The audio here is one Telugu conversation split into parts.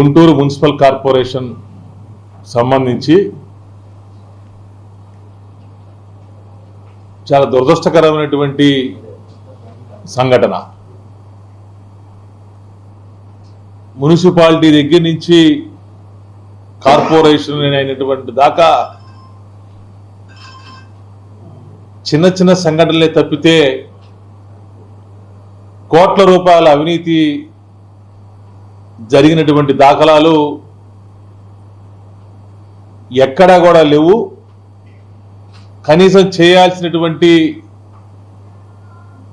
గుంటూరు మున్సిపల్ కార్పొరేషన్ సంబంధించి చాలా దురదృష్టకరమైనటువంటి సంఘటన. మున్సిపాలిటీ దగ్గర నుంచి కార్పొరేషన్ అయినటువంటి దాకా చిన్న చిన్న సంఘటనలే తప్పితే కోట్ల రూపాయల అవినీతి జరిగినటువంటి దాఖలాలు ఎక్కడా కూడా లేవు. కనీసం చేయాల్సినటువంటి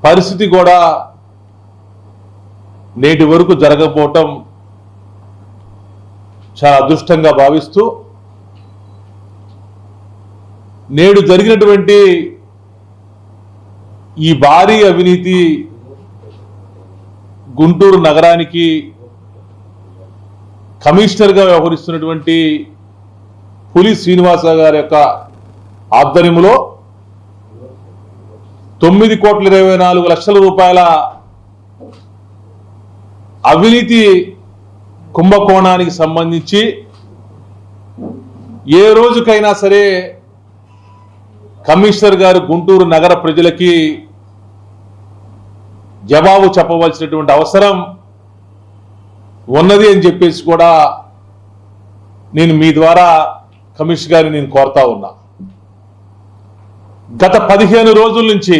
పరిస్థితి కూడా నేటి వరకు జరగకపోవటం చాలా అదృష్టంగా భావిస్తూ నేడు జరిగినటువంటి ఈ భారీ అవినీతి గుంటూరు నగరానికి కమిషనర్గా వ్యవహరిస్తున్నటువంటి పులి శ్రీనివాస గారి యొక్క ఆధ్వర్యంలో తొమ్మిది కోట్ల ఇరవై నాలుగు లక్షల రూపాయల అవినీతి కుంభకోణానికి సంబంధించి ఏ రోజుకైనా సరే కమిషనర్ గారు గుంటూరు నగర ప్రజలకి జవాబు చెప్పవలసినటువంటి అవసరం ఉన్నది అని చెప్పేసి కూడా నేను మీ ద్వారా కమిషనర్ గారిని నేను కోరుతా ఉన్నా. గత పదిహేను రోజుల నుంచి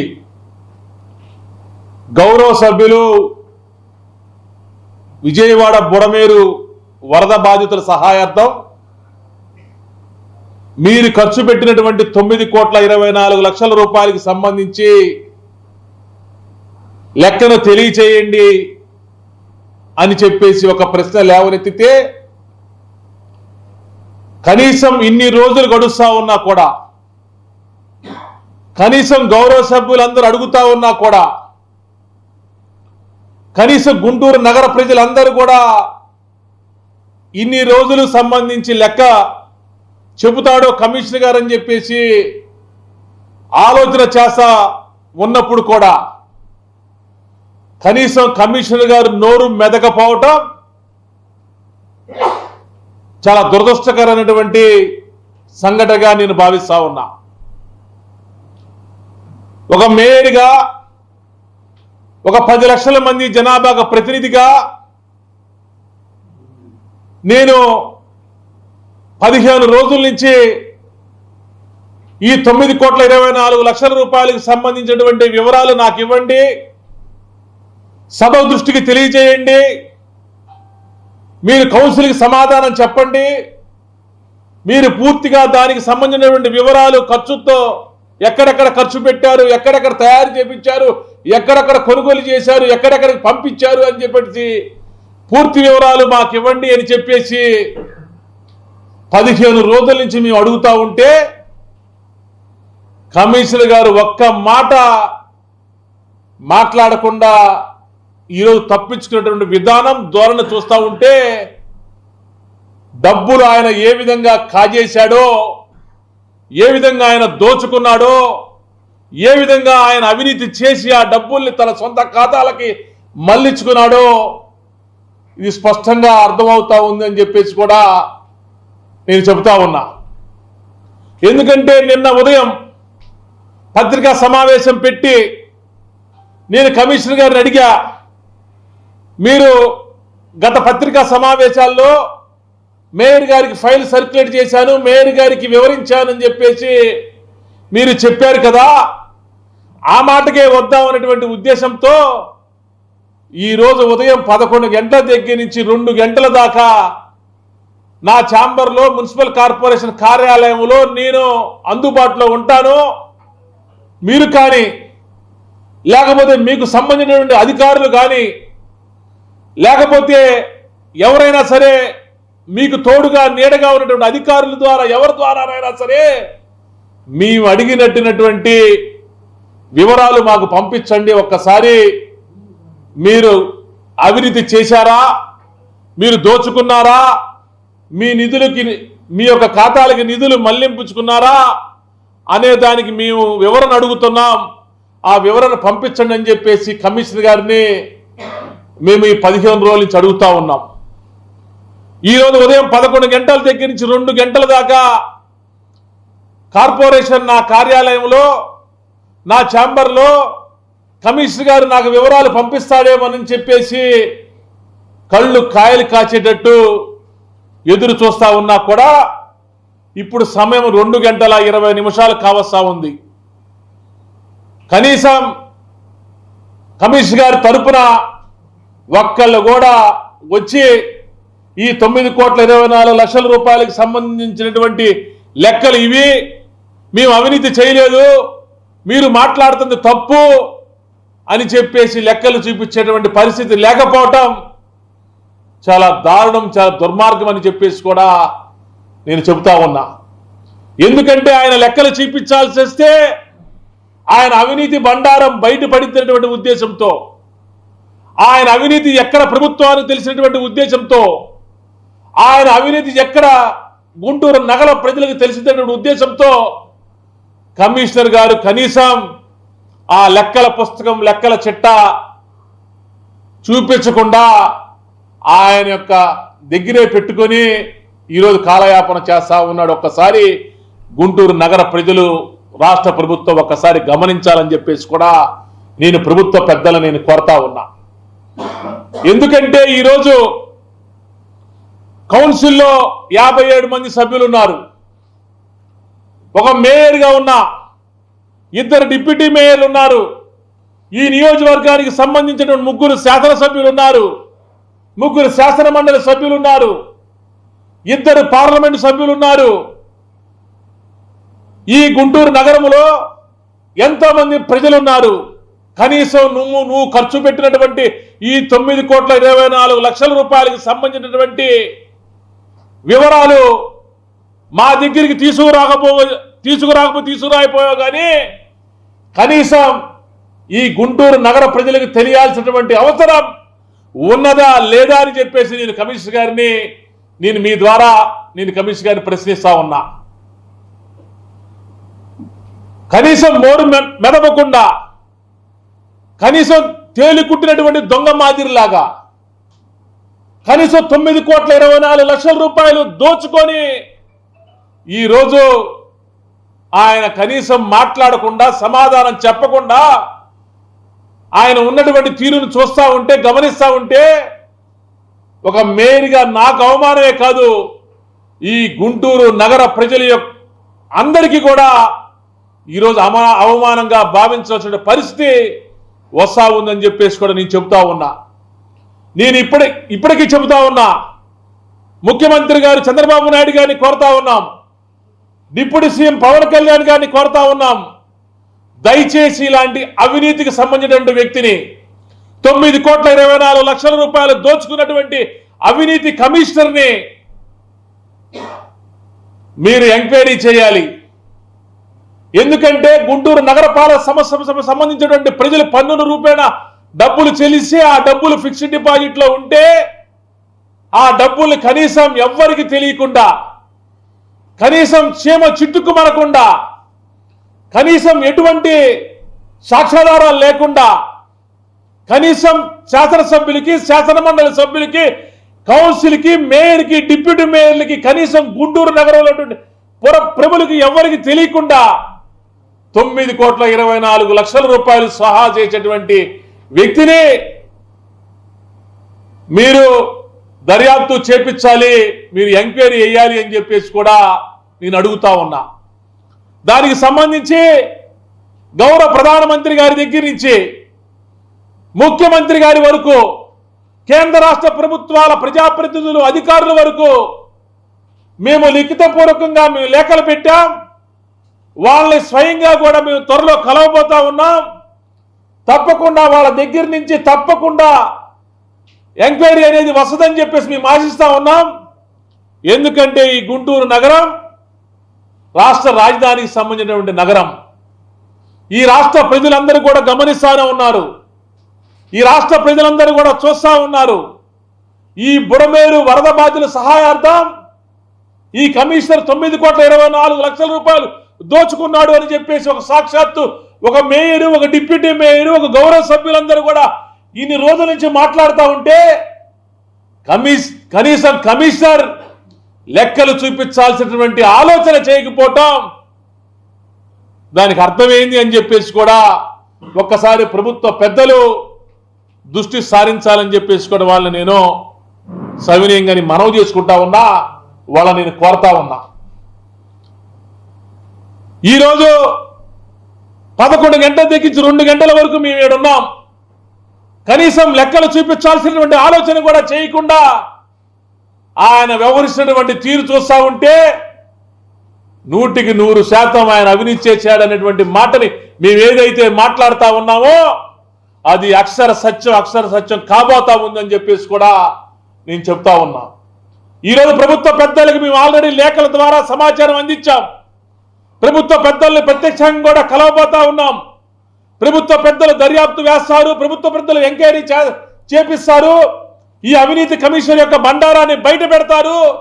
గౌరవ సభ్యులు విజయవాడ బుడమేరు వరద బాధితుల సహాయార్థం మీరు ఖర్చు పెట్టినటువంటి తొమ్మిది కోట్ల ఇరవై నాలుగు లక్షల రూపాయలకి సంబంధించి లెక్కను తెలియచేయండి. అని చెప్పేసి ఒక ప్రశ్న లేవనెత్తితే కనీసం ఇన్ని రోజులు గడుస్తా ఉన్నా కూడా కనీసం గౌరవ సభ్యులందరూ అడుగుతా ఉన్నా కూడా కనీసం గుంటూరు నగర ప్రజలందరూ కూడా ఇన్ని రోజులు సంబంధించి లెక్క చెబుతాడో కమిషనర్ గారు అని చెప్పేసి ఆలోచన చేస్తా ఉన్నప్పుడు కూడా కనీసం కమిషనర్ గారు నోరు మెదకపోవటం చాలా దురదృష్టకరమైనటువంటి సంఘటనగా నేను భావిస్తా ఉన్నా. ఒక మేయర్గా ఒక పది లక్షల మంది జనాభాకు ప్రతినిధిగా నేను పదిహేను రోజుల నుంచి ఈ తొమ్మిది కోట్ల ఇరవై నాలుగు లక్షల రూపాయలకు సంబంధించినటువంటి వివరాలు నాకు ఇవ్వండి. సభ దృష్టికి తెలియజేయండి. మీరు కౌన్సిల్కి సమాధానం చెప్పండి. మీరు పూర్తిగా దానికి సంబంధించినటువంటి వివరాలు ఖర్చుతో ఎక్కడెక్కడ ఖర్చు పెట్టారు ఎక్కడెక్కడ తయారు చేపించారు ఎక్కడెక్కడ కొనుగోలు చేశారు ఎక్కడెక్కడికి పంపించారు అని చెప్పేసి పూర్తి వివరాలు మాకు ఇవ్వండి అని చెప్పేసి పదిహేను రోజుల నుంచి మేము అడుగుతా ఉంటే కమిషనర్ గారు ఒక్క మాట మాట్లాడకుండా ఈరోజు తప్పించుకున్నటువంటి విధానం ధోరణి చూస్తూ ఉంటే డబ్బులు ఆయన ఏ విధంగా కాజేశాడో ఏ విధంగా ఆయన దోచుకున్నాడో ఏ విధంగా ఆయన అవినీతి చేసి ఆ డబ్బుల్ని తన సొంత ఖాతాలకి మళ్ళించుకున్నాడో ఇది స్పష్టంగా అర్థమవుతా ఉంది అని చెప్పేసి కూడా నేను చెబుతా ఉన్నా. ఎందుకంటే నిన్న ఉదయం పత్రికా సమావేశం పెట్టి నేను కమిషనర్ గారిని అడిగా మీరు గత పత్రికా సమావేశాల్లో మేయర్ గారికి ఫైల్ సర్క్యులేట్ చేశాను మేయర్ గారికి వివరించానని చెప్పేసి మీరు చెప్పారు కదా. ఆ మాటకే వద్దాం అనేటువంటి ఉద్దేశంతో ఈరోజు ఉదయం పదకొండు గంటల దగ్గర నుంచి రెండు గంటల దాకా నా ఛాంబర్లో మున్సిపల్ కార్పొరేషన్ కార్యాలయంలో నేను అందుబాటులో ఉంటాను. మీరు కానీ లేకపోతే మీకు సంబంధించినటువంటి అధికారులు కానీ లేకపోతే ఎవరైనా సరే మీకు తోడుగా నీడగా ఉన్నటువంటి అధికారుల ద్వారా ఎవరి ద్వారానైనా సరే మేము అడిగినట్టునటువంటి వివరాలు మాకు పంపించండి. ఒక్కసారి మీరు అవినీతి చేశారా? మీరు దోచుకున్నారా? మీ నిధులకి మీ యొక్క ఖాతాలకి నిధులు మళ్ళింపుచ్చుకున్నారా? అనే దానికి మేము వివరణ అడుగుతున్నాం. ఆ వివరణ పంపించండి అని చెప్పేసి కమిషనర్ గారిని మేము ఈ పదిహేను రోజుల నుంచి అడుగుతా ఉన్నాం. ఈరోజు ఉదయం పదకొండు గంటల దగ్గర నుంచి రెండు గంటల దాకా కార్పొరేషన్ నా కార్యాలయంలో నా ఛాంబర్లో కమిషనర్ గారు నాకు వివరాలు పంపిస్తాడేమోనని చెప్పేసి కళ్ళు కాయలు కాచేటట్టు ఎదురు చూస్తా ఉన్నా కూడా ఇప్పుడు సమయం రెండు గంటల ఇరవై నిమిషాలు కావస్తా ఉంది. కనీసం కమిషనర్ గారి తరపున ఒక్కళ్ళు కూడా వచ్చి ఈ తొమ్మిది కోట్ల ఇరవై నాలుగు లక్షల రూపాయలకు సంబంధించినటువంటి లెక్కలు ఇవి. మేము అవినీతి చేయలేదు. మీరు మాట్లాడుతుంది తప్పు అని చెప్పేసి లెక్కలు చూపించేటువంటి పరిస్థితి లేకపోవటం చాలా దారుణం చాలా దుర్మార్గం అని చెప్పేసి కూడా నేను చెబుతా ఉన్నా. ఎందుకంటే ఆయన లెక్కలు చూపించాల్సి వస్తే ఆయన అవినీతి బండారం బయటపడినటువంటి ఉద్దేశంతో ఆయన అవినీతి ఎక్కడ ప్రభుత్వానికి తెలిసినటువంటి ఉద్దేశంతో ఆయన అవినీతి ఎక్కడ గుంటూరు నగర ప్రజలకు తెలిసినటువంటి ఉద్దేశంతో కమిషనర్ గారు కనీసం ఆ లెక్కల పుస్తకం లెక్కల చిట్ట చూపించకుండా ఆయన యొక్క దగ్గరే పెట్టుకొని ఈరోజు కాలయాపన చేస్తా ఉన్నాడు. ఒక్కసారి గుంటూరు నగర ప్రజలు రాష్ట్ర ప్రభుత్వం ఒక్కసారి గమనించాలని చెప్పేసి కూడా నేను ప్రభుత్వ పెద్దలు నేను కోరుతా ఉన్నా. ఎందుకంటే ఈరోజు కౌన్సిల్లో యాభై ఏడు మంది సభ్యులు ఉన్నారు ఒక మేయర్గా ఉన్న ఇద్దరు డిప్యూటీ మేయర్లు ఉన్నారు ఈ నియోజకవర్గానికి సంబంధించిన ముగ్గురు శాసనసభ్యులు ఉన్నారు ముగ్గురు శాసన మండలి సభ్యులు ఉన్నారు ఇద్దరు పార్లమెంటు సభ్యులు ఉన్నారు ఈ గుంటూరు నగరంలో ఎంతోమంది ప్రజలు ఉన్నారు కనీసం నువ్వు నువ్వు ఖర్చు పెట్టినటువంటి ఈ తొమ్మిది కోట్ల ఇరవై నాలుగు లక్షల రూపాయలకు సంబంధించినటువంటి వివరాలు మా దగ్గరికి తీసుకురాకపో తీసుకురాకపో తీసుకురాకపోయావు కానీ కనీసం ఈ గుంటూరు నగర ప్రజలకు తెలియాల్సినటువంటి అవసరం ఉన్నదా లేదా అని చెప్పేసి నేను కమిషనర్ గారిని నేను మీ ద్వారా నేను కమిషనర్ గారిని ప్రశ్నిస్తా ఉన్నా. కనీసం మోరు మె- మెదపకుండా కనీసం తేలికుట్టినటువంటి దొంగ మాదిరిలాగా కనీసం తొమ్మిది కోట్ల ఇరవై నాలుగు లక్షల రూపాయలు దోచుకొని ఈరోజు ఆయన కనీసం మాట్లాడకుండా సమాధానం చెప్పకుండా ఆయన ఉన్నటువంటి తీరును చూస్తా ఉంటే గమనిస్తా ఉంటే ఒక మేరిగా నాకు అవమానమే కాదు ఈ గుంటూరు నగర ప్రజల యొక్క అందరికీ కూడా ఈరోజు అమా అవమానంగా భావించవలసిన పరిస్థితి వస్తా ఉందని చెప్పేసి కూడా నేను చెబుతా ఉన్నా. నేను ఇప్పటి ఇప్పటికీ చెబుతా ఉన్నా. ముఖ్యమంత్రి గారు చంద్రబాబు నాయుడు గారిని కోరుతా ఉన్నాం. డిప్యూటీ సీఎం పవన్ కళ్యాణ్ గారిని కోరుతా ఉన్నాం. దయచేసి ఇలాంటి అవినీతికి సంబంధించినటువంటి వ్యక్తిని తొమ్మిది కోట్ల ఇరవై నాలుగు లక్షల రూపాయలు దోచుకున్నటువంటి అవినీతి కమిషనర్ని మీరు ఎంక్వైరీ చేయాలి. ఎందుకంటే గుంటూరు నగరపాలక సంస్థ సంబంధించినటువంటి ప్రజలు పన్నుల రూపేణ డబ్బులు చెల్లిసి ఆ డబ్బులు ఫిక్స్డ్ డిపాజిట్లో ఉంటే ఆ డబ్బులు కనీసం ఎవ్వరికి తెలియకుండా కనీసం క్షేమ చిట్టుకుమనకుండా కనీసం ఎటువంటి సాక్ష్యాధారాలు లేకుండా కనీసం శాసనసభ్యులకి శాసనమండలి సభ్యులకి కౌన్సిల్కి మేయర్కి డిప్యూటీ మేయర్లకి కనీసం గుంటూరు నగరంలో ఉన్నటువంటి పుర ప్రములకి ఎవరికి తెలియకుండా తొమ్మిది కోట్ల ఇరవై నాలుగు లక్షల రూపాయలు సహా చేసేటువంటి వ్యక్తిని మీరు దర్యాప్తు చేపించాలి మీరు ఎంక్వైరీ వేయాలి అని చెప్పేసి కూడా నేను అడుగుతా ఉన్నా. దానికి సంబంధించి గౌరవ ప్రధానమంత్రి గారి దగ్గర నుంచి ముఖ్యమంత్రి గారి వరకు కేంద్ర రాష్ట్ర ప్రభుత్వాల ప్రజాప్రతినిధులు అధికారుల వరకు మేము లిఖితపూర్వకంగా మేము లేఖలు పెట్టాం. వాళ్ళని స్వయంగా కూడా మేము త్వరలో కలవబోతా ఉన్నాం. తప్పకుండా వాళ్ళ దగ్గర నుంచి తప్పకుండా ఎంక్వైరీ అనేది వస్తుందని చెప్పేసి మేము ఆశిస్తూ ఉన్నాం. ఎందుకంటే ఈ గుంటూరు నగరం రాష్ట్ర రాజధానికి సంబంధించినటువంటి నగరం. ఈ రాష్ట్ర ప్రజలందరూ కూడా గమనిస్తానే ఉన్నారు. ఈ రాష్ట్ర ప్రజలందరూ కూడా చూస్తా ఉన్నారు. ఈ బుడమేరు వరద బాధితుల సహాయార్థం ఈ కమిషనర్ తొమ్మిది కోట్ల ఇరవై నాలుగు లక్షల రూపాయలు దోచుకున్నాడు అని చెప్పేసి ఒక సాక్షాత్తు ఒక మేయర్ ఒక డిప్యూటీ మేయర్ ఒక గౌరవ సభ్యులందరూ కూడా ఇన్ని రోజుల నుంచి మాట్లాడుతూ ఉంటే కమిస్ కనీసం కమిషనర్ లెక్కలు చూపించాల్సినటువంటి ఆలోచన చేయకపోవటం దానికి అర్థమైంది అని చెప్పేసి కూడా ఒక్కసారి ప్రభుత్వ పెద్దలు దృష్టి సారించాలని చెప్పేసి కూడా వాళ్ళని నేను సవినీయంగా మనవి చేసుకుంటా ఉన్నా వాళ్ళని నేను కోరుతా ఉన్నా. ఈరోజు పదకొండు గంటల దగ్గరించి రెండు గంటల వరకు మేము ఈడున్నాం కనీసం లెక్కలు చూపించాల్సినటువంటి ఆలోచన కూడా చేయకుండా ఆయన వ్యవహరిస్తున్నటువంటి తీరు చూస్తా ఉంటే నూటికి నూరు శాతం ఆయన అవినీతి చేశాడనేటువంటి మాటని మేము ఏదైతే మాట్లాడుతూ ఉన్నామో అది అక్షర సత్యం అక్షర సత్యం కాబోతా ఉందని చెప్పేసి కూడా నేను చెప్తా ఉన్నా. ఈరోజు ప్రభుత్వ పెద్దలకు మేము ఆల్రెడీ లేఖల ద్వారా సమాచారం అందించాం. ప్రభుత్వ పెద్దల్ని ప్రత్యక్షంగా కూడా కలవబోతా ఉన్నాం. ప్రభుత్వ పెద్దలు దర్యాప్తు వేస్తారు. ప్రభుత్వ పెద్దలు ఎంక్వైరీ చే- చేపిస్తారు. ఈ అవినీతి కమిషన్ యొక్క బండారాన్ని బయట పెడతారు.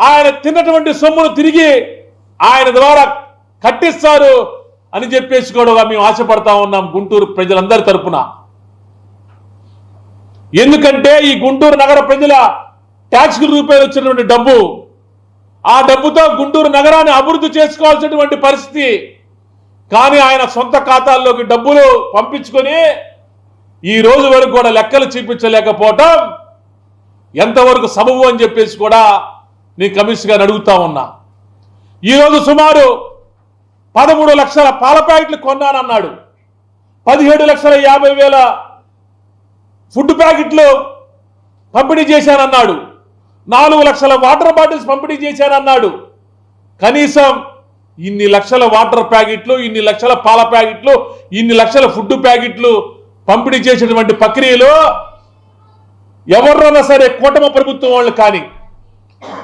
ఆయన తిన్నటువంటి సొమ్మును తిరిగి ఆయన ద్వారా కట్టిస్తారు అని చెప్పేసి కూడా మేము ఆశపడతా ఉన్నాం గుంటూరు ప్రజలందరి తరపున. ఎందుకంటే ఈ గుంటూరు నగర ప్రజల ట్యాక్స్ రూపాయలు వచ్చినటువంటి డబ్బు ఆ డబ్బుతో గుంటూరు నగరాన్ని అభివృద్ధి చేసుకోవాల్సినటువంటి పరిస్థితి. కానీ ఆయన సొంత ఖాతాల్లోకి డబ్బులు పంపించుకొని ఈ రోజు వరకు కూడా లెక్కలు చూపించలేకపోవటం ఎంతవరకు సబబు అని చెప్పేసి కూడా నేను కమిషన్ గారు అడుగుతా ఉన్నా. ఈరోజు సుమారు పదమూడు లక్షల పాల ప్యాకెట్లు కొన్నానన్నాడు. పదిహేడు లక్షల యాభై వేల ఫుడ్ ప్యాకెట్లు పంపిణీ చేశానన్నాడు. నాలుగు లక్షల వాటర్ బాటిల్స్ పంపిణీ చేశానన్నాడు కనీసం ఇన్ని లక్షల వాటర్ ప్యాకెట్లు ఇన్ని లక్షల పాల ప్యాకెట్లు ఇన్ని లక్షల ఫుడ్ ప్యాకెట్లు పంపిణీ చేసినటువంటి ప్రక్రియలో ఎవరినైనా సరే కూటమి ప్రభుత్వం వాళ్ళు కానీ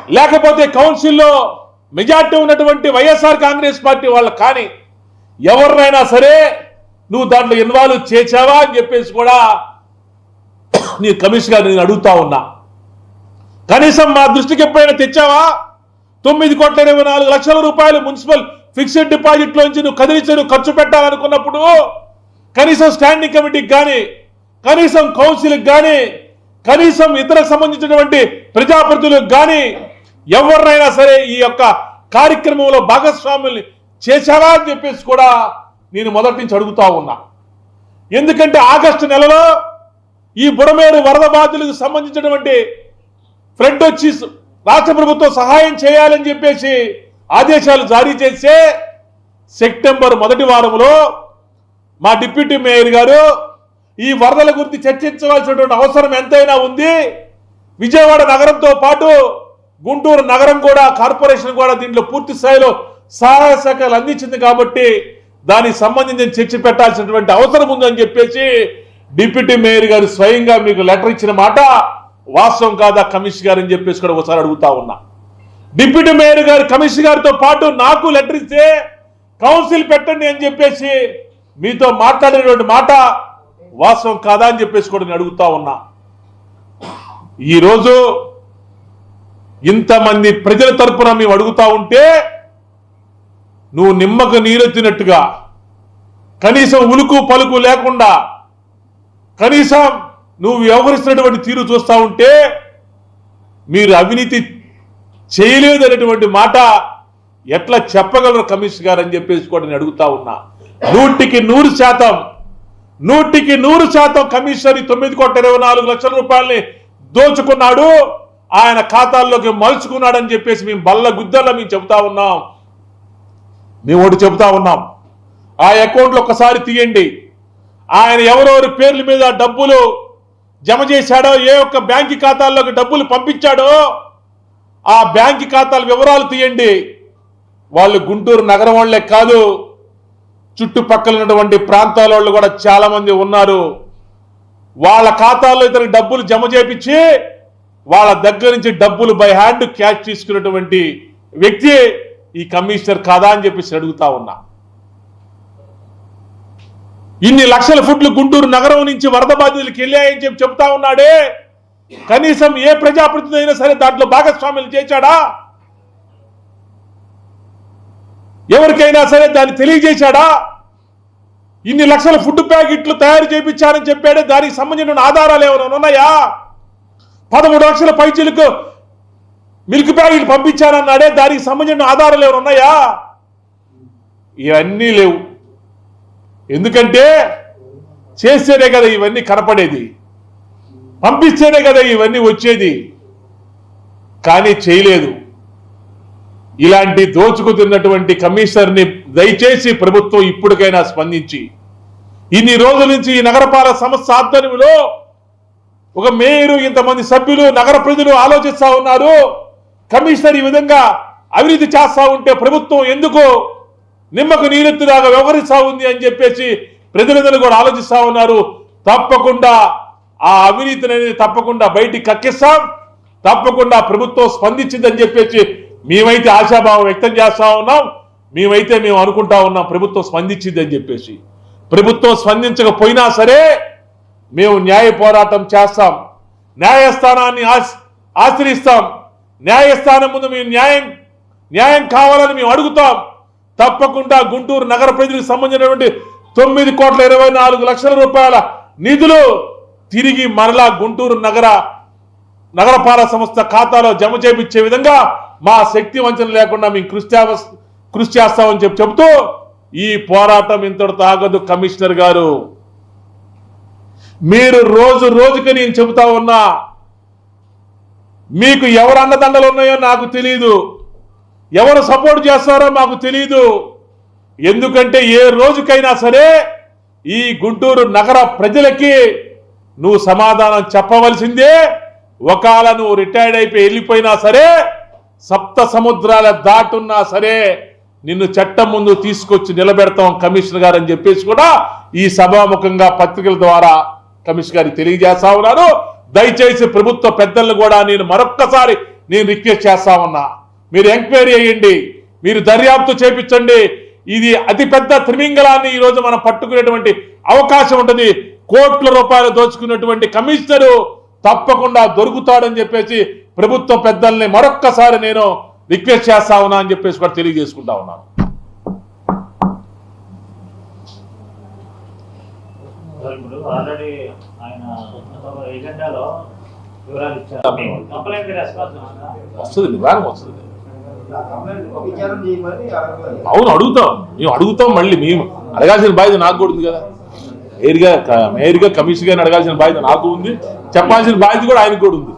లేకపోతే కౌన్సిల్లో మెజార్టీ ఉన్నటువంటి వైఎస్ఆర్ కాంగ్రెస్ పార్టీ వాళ్ళు కానీ ఎవరినైనా సరే నువ్వు దాంట్లో ఇన్వాల్వ్ చేసావా అని చెప్పేసి కూడా నీ కమిషన్ గారు నేను అడుగుతా ఉన్నా. కనీసం మా దృష్టికి ఎప్పుడైనా తెచ్చావా? తొమ్మిది కోట్ల ఇరవై నాలుగు లక్షల రూపాయలు మున్సిపల్ ఫిక్స్డ్ డిపాజిట్ లోంచి నువ్వు కదిలించి నువ్వు ఖర్చు పెట్టాలనుకున్నప్పుడు కనీసం స్టాండింగ్ కమిటీకి కానీ కనీసం కౌన్సిల్కి కానీ కనీసం ఇతర సంబంధించినటువంటి ప్రజాప్రతినిధులకు కానీ ఎవరినైనా సరే ఈ యొక్క కార్యక్రమంలో భాగస్వాముల్ని చేశావా అని చెప్పేసి కూడా నేను మొదటి నుంచి అడుగుతా ఉన్నా. ఎందుకంటే ఆగస్టు నెలలో ఈ బుడమేరు వరద బాధితులకు సంబంధించినటువంటి ఫ్రెండ్ వచ్చి రాష్ట్ర ప్రభుత్వం సహాయం చేయాలని చెప్పేసి ఆదేశాలు జారీ చేస్తే సెప్టెంబర్ మొదటి వారంలో మా డిప్యూటీ మేయర్ గారు ఈ వరదల గురించి చర్చించవలసినటువంటి అవసరం ఎంతైనా ఉంది. విజయవాడ నగరంతో పాటు గుంటూరు నగరం కూడా కార్పొరేషన్ కూడా దీంట్లో పూర్తి స్థాయిలో సహాయ శాఖలు అందించింది కాబట్టి దానికి సంబంధించిన చర్చ పెట్టాల్సినటువంటి అవసరం ఉందని చెప్పేసి డిప్యూటీ మేయర్ గారు స్వయంగా మీకు లెటర్ ఇచ్చిన మాట వాస్తవం కాదా? కమిషన్ గారు అని చెప్పేసి కూడా ఒకసారి అడుగుతా ఉన్నా. డిప్యూటీ మేయర్ గారు కమిషన్ గారితో పాటు నాకు లెటర్ ఇస్తే కౌన్సిల్ పెట్టండి అని చెప్పేసి మీతో మాట్లాడినటువంటి మాట వాస్తవం కాదా అని చెప్పేసి కూడా నేను అడుగుతా ఉన్నా. ఈరోజు ఇంతమంది ప్రజల తరపున మేము అడుగుతా ఉంటే నువ్వు నిమ్మకు నీరెత్తినట్టుగా కనీసం ఉలుకు పలుకు లేకుండా కనీసం నువ్వు వ్యవహరిస్తున్నటువంటి తీరు చూస్తా ఉంటే మీరు అవినీతి చేయలేదు అనేటువంటి మాట ఎట్లా చెప్పగలరు కమిషన్ గారు అని చెప్పేసి కూడా నేను అడుగుతా ఉన్నా. నూటికి నూరు శాతం నూటికి నూరు శాతం కమిషనర్ తొమ్మిది కోట్ల ఇరవై నాలుగు లక్షల రూపాయలని దోచుకున్నాడు. ఆయన ఖాతాల్లోకి మలుచుకున్నాడని చెప్పేసి మేము బల్ల గుద్దల్లో మేము చెబుతా ఉన్నాం. మేము ఒకటి చెబుతా ఉన్నాం. ఆ అకౌంట్లు ఒక్కసారి తీయండి. ఆయన ఎవరెవరి పేర్ల మీద డబ్బులు జమ చేశాడో ఏ ఒక్క బ్యాంక్ ఖాతాల్లోకి డబ్బులు పంపించాడో ఆ బ్యాంక్ ఖాతాల వివరాలు తీయండి. వాళ్ళు గుంటూరు నగరం వాళ్ళే కాదు చుట్టుపక్కల ఉన్నటువంటి ప్రాంతాల వాళ్ళు కూడా చాలామంది ఉన్నారు. వాళ్ళ ఖాతాల్లో ఇతనికి డబ్బులు జమ చేపించి వాళ్ళ దగ్గర నుంచి డబ్బులు బై హ్యాండ్ క్యాష్ తీసుకున్నటువంటి వ్యక్తి ఈ కమిషనర్ కాదా అని చెప్పేసి అడుగుతా ఉన్నా. ఇన్ని లక్షల ఫుట్లు గుంటూరు నగరం నుంచి వరద బాధితులకు వెళ్ళాయని చెప్పి చెప్తా ఉన్నాడే. కనీసం ఏ ప్రజాప్రతినిధి అయినా సరే దాంట్లో భాగస్వామ్యులు చేశాడా? ఎవరికైనా సరే దాన్ని తెలియజేశాడా? ఇన్ని లక్షల ఫుడ్ ప్యాకెట్లు తయారు చేయించారని చెప్పాడే దానికి సంబంధించిన ఆధారాలు ఏమైనా ఉన్నాయా? పదమూడు లక్షల పైచీలకు మిల్క్ ప్యాకెట్లు పంపించారన్నాడే దానికి సంబంధించిన ఆధారాలు ఏమైనా ఉన్నాయా? ఇవన్నీ లేవు. ఎందుకంటే చేస్తేనే కదా ఇవన్నీ కనపడేది పంపిస్తేనే కదా ఇవన్నీ వచ్చేది. కానీ చేయలేదు. ఇలాంటి దోచుకుతున్నటువంటి కమిషనర్ని దయచేసి ప్రభుత్వం ఇప్పటికైనా స్పందించి ఇన్ని రోజుల నుంచి ఈ నగరపాలక సంస్థ ఆధ్వర్యంలో ఒక మేయరు ఇంతమంది సభ్యులు నగర ప్రజలు ఆలోచిస్తా ఉన్నారు. కమిషనర్ ఈ విధంగా అవినీతి చేస్తా ఉంటే ప్రభుత్వం ఎందుకు నిమ్మకు నీరెత్తులాగా వ్యవహరిస్తా ఉంది అని చెప్పేసి ప్రజలందరూ కూడా ఆలోచిస్తా ఉన్నారు. తప్పకుండా ఆ అవినీతిని అనేది తప్పకుండా బయటికి కక్కిస్తాం. తప్పకుండా ప్రభుత్వం స్పందించిందని చెప్పేసి మేమైతే ఆశాభావం వ్యక్తం చేస్తా ఉన్నాం. మేమైతే మేము అనుకుంటా ఉన్నాం ప్రభుత్వం స్పందించింది అని చెప్పేసి. ప్రభుత్వం స్పందించకపోయినా సరే మేము న్యాయ పోరాటం చేస్తాం. న్యాయస్థానాన్ని ఆశ్రయిస్తాం. న్యాయస్థానం ముందు మేము న్యాయం న్యాయం కావాలని మేము అడుగుతాం. తప్పకుండా గుంటూరు నగర ప్రజలకు సంబంధించినటువంటి తొమ్మిది కోట్ల ఇరవై నాలుగు లక్షల రూపాయల నిధులు తిరిగి మరలా గుంటూరు నగర నగరపాలక సంస్థ ఖాతాలో జమ చేపించే విధంగా మా శక్తి వంచన లేకుండా మేము కృషి కృషి చేస్తామని చెప్పి చెబుతూ ఈ పోరాటం ఇంతటితో ఆగదు కమిషనర్ గారు. మీరు రోజు రోజుకి నేను చెబుతా ఉన్నా మీకు ఎవరు అన్నదండలు ఉన్నాయో నాకు తెలియదు ఎవరు సపోర్ట్ చేస్తారో మాకు తెలియదు ఎందుకంటే ఏ రోజుకైనా సరే ఈ గుంటూరు నగర ప్రజలకి నువ్వు సమాధానం చెప్పవలసిందే. ఒకవేళ నువ్వు రిటైర్డ్ అయిపోయి వెళ్ళిపోయినా సరే సప్త సముద్రాల దాటున్నా సరే నిన్ను చట్టం ముందు తీసుకొచ్చి నిలబెడతాం కమిషనర్ గారు అని చెప్పేసి కూడా ఈ సభాముఖంగా పత్రికల ద్వారా కమిషనర్ గారికి తెలియజేస్తా ఉన్నారు దయచేసి ప్రభుత్వ పెద్దలను కూడా నేను మరొక్కసారి నేను రిక్వెస్ట్ చేస్తా ఉన్నా. మీరు ఎంక్వైరీ చేయండి మీరు దర్యాప్తు చేపించండి. ఇది అతి పెద్ద త్రిమింగళాన్ని ఈ రోజు మనం పట్టుకునేటువంటి అవకాశం ఉంటుంది. కోట్ల రూపాయలు దోచుకున్నటువంటి కమిషనరు తప్పకుండా దొరుకుతాడని చెప్పేసి ప్రభుత్వ పెద్దల్ని మరొక్కసారి నేను రిక్వెస్ట్ చేస్తా ఉన్నా అని చెప్పేసి కూడా తెలియజేసుకుంటా ఉన్నాను? వస్తుంది నివారణ వస్తుంది. అవును అడుగుతాం. మేము అడుగుతాం మళ్ళీ మేము అడగాల్సిన బాధ్యత నాకు కూడా ఉంది కదా. మేయర్గా మేయర్గా కమిషనర్ గారిని అడగాల్సిన బాధ్యత నాకు ఉంది. చెప్పాల్సిన బాధ్యత కూడా ఆయనకు కూడా ఉంది.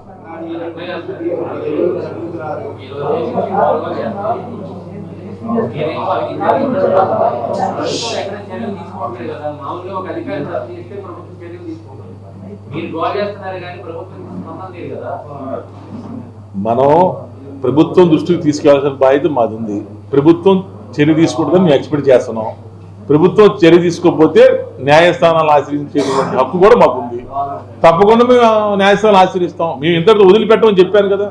మనం ప్రభుత్వం దృష్టికి తీసుకెళ్ళాల్సిన బాధ్యత మాది ఉంది. ప్రభుత్వం చర్య తీసుకుంటుందని మేము ఎక్స్పెక్ట్ చేస్తున్నాం. ప్రభుత్వం చర్య తీసుకోకపోతే న్యాయస్థానాలు ఆశ్రయించేటువంటి హక్కు కూడా మాకు ఉంది తప్పకుండా మేము న్యాయస్థానాలు ఆశ్రయిస్తాం. మేము ఇంతటితో వదిలిపెట్టమని చెప్పాను కదా.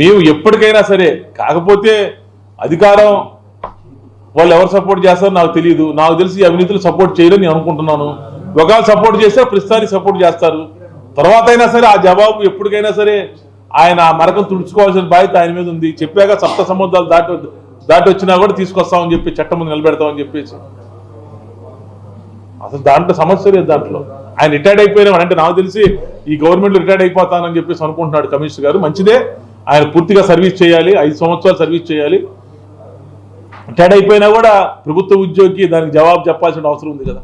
మేము ఎప్పటికైనా సరే కాకపోతే అధికారం వాళ్ళు ఎవరు సపోర్ట్ చేస్తారో నాకు తెలియదు నాకు తెలిసి అవినీతులు సపోర్ట్ చేయలేని నేను అనుకుంటున్నాను. ఒకవేళ సపోర్ట్ చేస్తే ప్రస్తుతానికి సపోర్ట్ చేస్తారు. తర్వాత అయినా సరే ఆ జవాబు ఎప్పటికైనా సరే ఆయన ఆ మరకం తుడుచుకోవాల్సిన బాధ్యత ఆయన మీద ఉంది. చెప్పాక సప్త సముద్రాలు దాటి దాటి వచ్చినా కూడా తీసుకొస్తామని చెప్పి చట్టం ముందు నిలబెడతామని చెప్పేసి. అసలు దాంట్లో సమస్య లేదు దాంట్లో. ఆయన రిటైర్డ్ అయిపోయినా అంటే నాకు తెలిసి ఈ గవర్నమెంట్ రిటైర్డ్ అయిపోతానని చెప్పేసి అనుకుంటున్నాడు కమిషనర్ గారు. మంచిదే. ఆయన పూర్తిగా సర్వీస్ చేయాలి. ఐదు సంవత్సరాలు సర్వీస్ చేయాలి. రిటైర్డ్ అయిపోయినా కూడా ప్రభుత్వ ఉద్యోగికి దానికి జవాబు చెప్పాల్సిన అవసరం ఉంది కదా.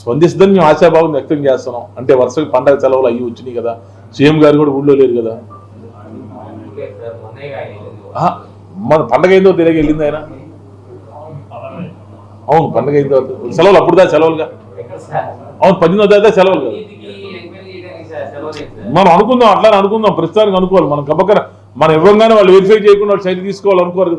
స్పందిస్తుందని మేము ఆశాభావం వ్యక్తం చేస్తున్నాం. అంటే వరుసగా పండగ సెలవులు అయ్యి వచ్చినాయి కదా. సీఎం గారు కూడా ఊళ్ళో లేరు కదా. మన పండగ ఏందో తెలియక వెళ్ళింది ఆయన. అవును పండగ ఏందో సెలవులు అప్పుడు దా సెలవులుగా. అవును పద్దెనిమిది తర్వాత సెలవులు కదా. మనం అనుకుందాం అట్లా అనుకుందాం. ప్రస్తుతానికి అనుకోవాలి. మనం గబక్కన మనం ఇవ్వంగానే వాళ్ళు వెరిఫై చేయకుండా వాళ్ళు చర్య తీసుకోవాలి అనుకోరు కదా.